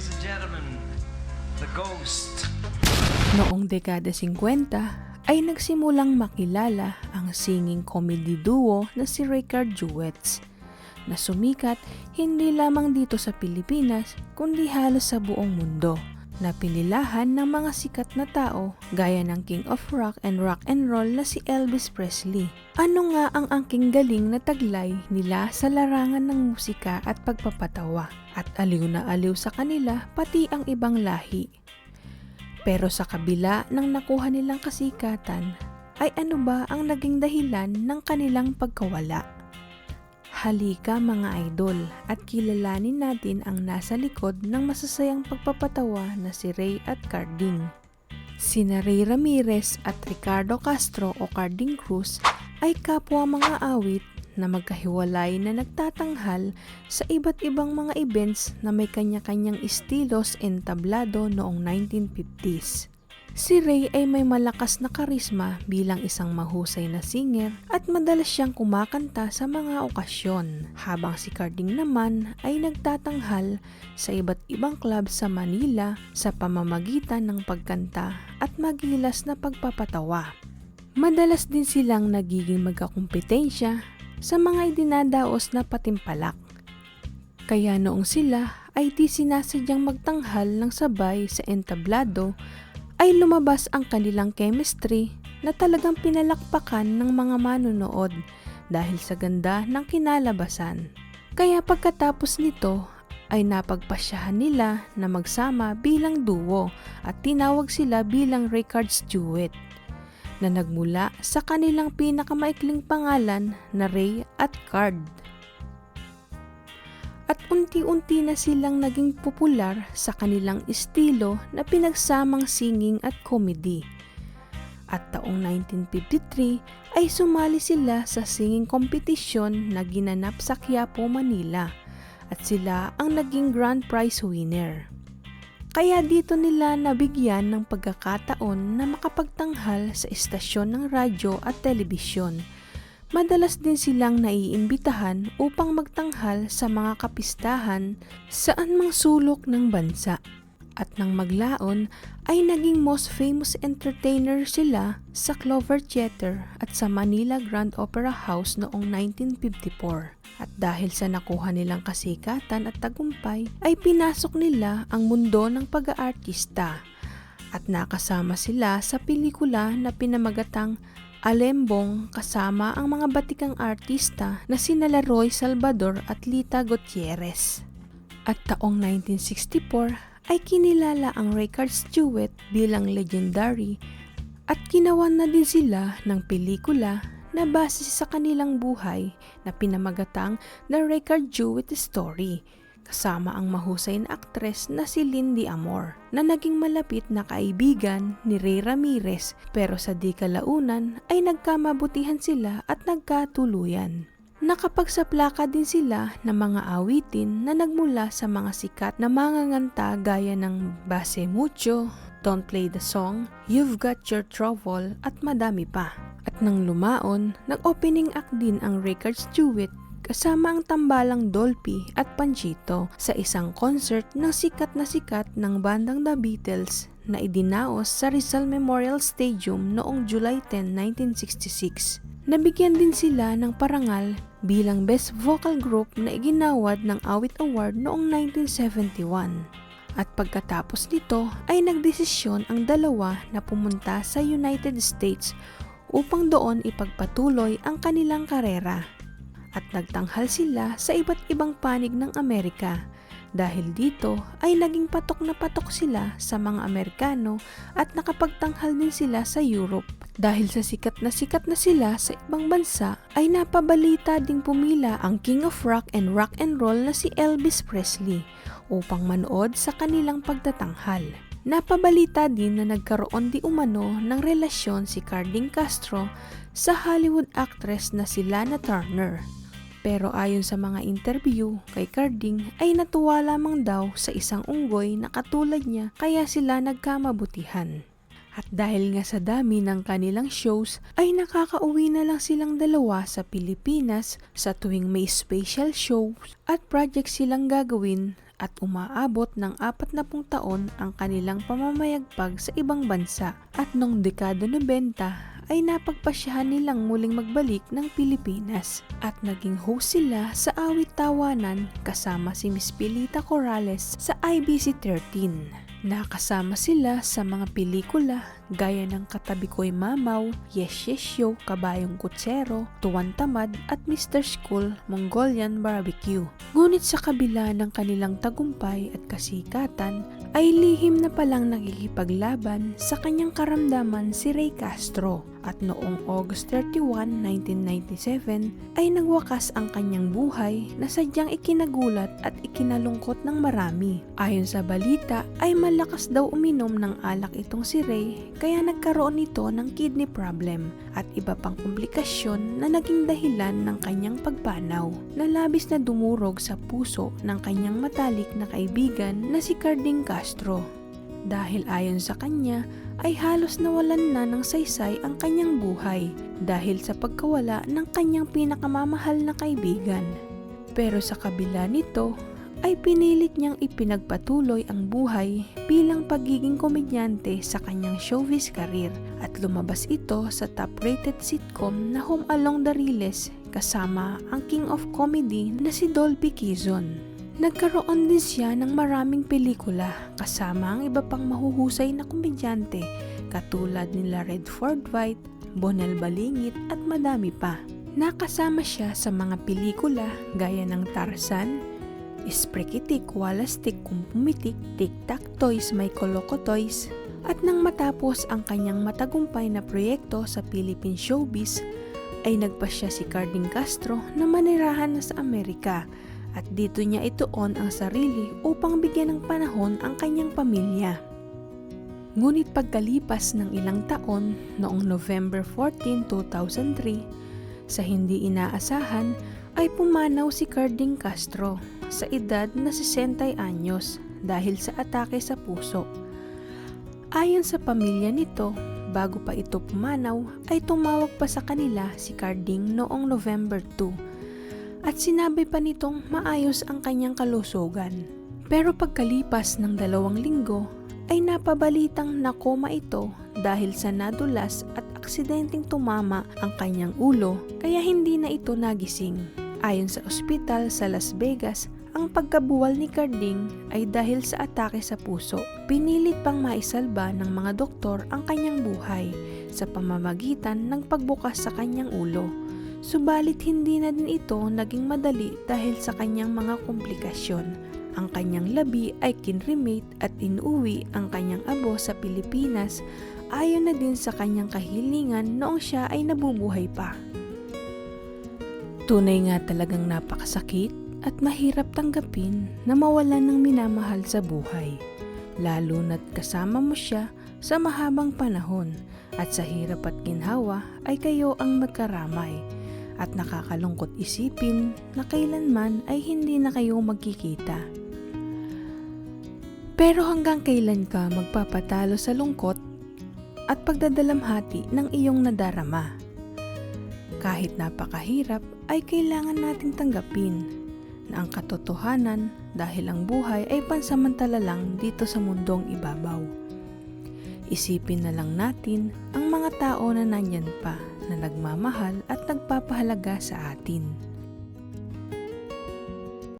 ladies and gentlemen, the ghost. Noong dekada 50 ay nagsimulang makilala ang singing comedy duo na si Ricard Jewets na sumikat hindi lamang dito sa Pilipinas kundi halos sa buong mundo na pinilahan ng mga sikat na tao gaya ng King of Rock and Rock and Roll na si Elvis Presley. Ano nga ang angking galing na taglay nila sa larangan ng musika at pagpapatawa at aliw na aliw sa kanila pati ang ibang lahi. Pero sa kabila ng nakuha nilang kasikatan, ay ano ba ang naging dahilan ng kanilang pagkawala? Halika mga idol at kilalanin natin ang nasa likod ng masasayang pagpapatawa na si Ray at Carding. Sina Ray Ramirez at Ricardo Castro o Carding Cruz ay kapwa mga awit na magkahiwalay na nagtatanghal sa iba't ibang mga events na may kanya-kanyang estilos entablado noong 1950s. Si Ray ay may malakas na karisma bilang isang mahusay na singer at madalas siyang kumakanta sa mga okasyon, habang si Carding naman ay nagtatanghal sa iba't ibang club sa Manila sa pamamagitan ng pagkanta at magilas na pagpapatawa. Madalas din silang nagiging magkakumpetensya sa mga idinadaos na patimpalak. Kaya noong sila ay di sinasadyang magtanghal ng sabay sa entablado ay lumabas ang kanilang chemistry na talagang pinalakpakan ng mga manunood dahil sa ganda ng kinalabasan. Kaya pagkatapos nito ay napagpasyahan nila na magsama bilang duo at tinawag sila bilang Ricard's Duet na nagmula sa kanilang pinakamaikling pangalan na Ray at Card at unti-unti na silang naging popular sa kanilang estilo na pinagsamang singing at comedy. At taong 1953 ay sumali sila sa singing competition na ginanap sa Quiapo, Manila at sila ang naging grand prize winner. Kaya dito nila nabigyan ng pagkakataon na makapagtanghal sa istasyon ng radyo at telebisyon Madalas din silang naiimbitahan upang magtanghal sa mga kapistahan saan mang sulok ng bansa. At nang maglaon ay naging most famous entertainer sila sa Clover Theater at sa Manila Grand Opera House noong 1954. At dahil sa nakuha nilang kasikatan at tagumpay ay pinasok nila ang mundo ng pag-aartista at nakasama sila sa pelikula na pinamagatang Alembong kasama ang mga batikang artista na sinala Roy Salvador at Lita Gutierrez. At taong 1964 ay kinilala ang Records Duet bilang legendary at ginawan na din sila ng pelikula na base sa kanilang buhay na pinamagatang The Record Duet Story kasama ang mahusay na aktres na si Lindy Amor na naging malapit na kaibigan ni Ray Ramirez pero sa di kalaunan ay nagkamabutihan sila at nagkatuluyan. Nakapagsaplaka din sila ng mga awitin na nagmula sa mga sikat na manganganta gaya ng Base Mucho, Don't Play the Song, You've Got Your Trouble at madami pa. At nang lumaon, nag-opening act din ang Records Duet kasama ang tambalang Dolphy at Panchito sa isang concert ng sikat na sikat ng bandang The Beatles na idinaos sa Rizal Memorial Stadium noong July 10, 1966. Nabigyan din sila ng parangal bilang Best Vocal Group na iginawad ng Awit Award noong 1971. At pagkatapos nito ay nagdesisyon ang dalawa na pumunta sa United States upang doon ipagpatuloy ang kanilang karera at nagtanghal sila sa iba't ibang panig ng Amerika. Dahil dito ay naging patok na patok sila sa mga Amerikano at nakapagtanghal din sila sa Europe. Dahil sa sikat na sikat na sila sa ibang bansa ay napabalita ding pumila ang King of Rock and Rock and Roll na si Elvis Presley upang manood sa kanilang pagtatanghal. Napabalita din na nagkaroon di umano ng relasyon si Carding Castro sa Hollywood actress na si Lana Turner. Pero ayon sa mga interview kay Carding ay natuwa lamang daw sa isang unggoy na katulad niya kaya sila nagkamabutihan. At dahil nga sa dami ng kanilang shows ay nakakauwi na lang silang dalawa sa Pilipinas sa tuwing may special shows at project silang gagawin at umaabot ng 40 taon ang kanilang pamamayagpag sa ibang bansa at noong dekada 90 ay napagpasyahan nilang muling magbalik ng Pilipinas at naging host sila sa awit tawanan kasama si Miss Pilita Corrales sa IBC 13. Nakasama sila sa mga pelikula gaya ng Katabi Ko'y Mamaw, Yes Yes Show, Kabayong Kutsero, Tuwan Tamad at Mr. School Mongolian Barbecue. Ngunit sa kabila ng kanilang tagumpay at kasikatan, ay lihim na palang nakikipaglaban sa kanyang karamdaman si Ray Castro at noong August 31, 1997 ay nagwakas ang kanyang buhay na sadyang ikinagulat at ikinalungkot ng marami. Ayon sa balita ay malakas daw uminom ng alak itong si Ray kaya nagkaroon ito ng kidney problem at iba pang komplikasyon na naging dahilan ng kanyang pagpanaw na labis na dumurog sa puso ng kanyang matalik na kaibigan na si Carding Castro. Dahil ayon sa kanya ay halos nawalan na ng saysay ang kanyang buhay dahil sa pagkawala ng kanyang pinakamamahal na kaibigan. Pero sa kabila nito ay pinilit niyang ipinagpatuloy ang buhay bilang pagiging komedyante sa kanyang showbiz career at lumabas ito sa top-rated sitcom na Home Along the Riles kasama ang King of Comedy na si Dolphy Quezon. Nagkaroon din siya ng maraming pelikula kasama ang iba pang mahuhusay na komedyante katulad nila Redford White, Bonel Balingit at madami pa. Nakasama siya sa mga pelikula gaya ng Tarzan, Sprekitik, Walastik, Kumpumitik, Tic-Tac Toys, May Koloko Toys, at nang matapos ang kanyang matagumpay na proyekto sa Philippine Showbiz, ay nagpasya si Carding Castro na manirahan na sa Amerika at dito niya ituon ang sarili upang bigyan ng panahon ang kanyang pamilya. Ngunit pagkalipas ng ilang taon noong November 14, 2003, sa hindi inaasahan ay pumanaw si Carding Castro sa edad na 60 anyos dahil sa atake sa puso. Ayon sa pamilya nito, bago pa ito pumanaw ay tumawag pa sa kanila si Carding noong November 2 at sinabi pa nitong maayos ang kanyang kalusugan. Pero pagkalipas ng dalawang linggo ay napabalitang nakoma ito dahil sa nadulas at aksidenteng tumama ang kanyang ulo kaya hindi na ito nagising. Ayon sa ospital sa Las Vegas, ang pagkabuwal ni Carding ay dahil sa atake sa puso. Pinilit pang maisalba ng mga doktor ang kanyang buhay sa pamamagitan ng pagbukas sa kanyang ulo. Subalit hindi na din ito naging madali dahil sa kanyang mga komplikasyon. Ang kanyang labi ay kinremate at inuwi ang kanyang abo sa Pilipinas ayon na din sa kanyang kahilingan noong siya ay nabubuhay pa. Tunay nga talagang napakasakit at mahirap tanggapin na mawalan ng minamahal sa buhay, lalo na't kasama mo siya sa mahabang panahon at sa hirap at ginhawa ay kayo ang magkaramay at nakakalungkot isipin na kailanman ay hindi na kayo magkikita. Pero hanggang kailan ka magpapatalo sa lungkot at pagdadalamhati ng iyong nadarama? Kahit napakahirap ay kailangan nating tanggapin na ang katotohanan dahil ang buhay ay pansamantala lang dito sa mundong ibabaw. Isipin na lang natin ang mga tao na nandyan pa na nagmamahal at nagpapahalaga sa atin.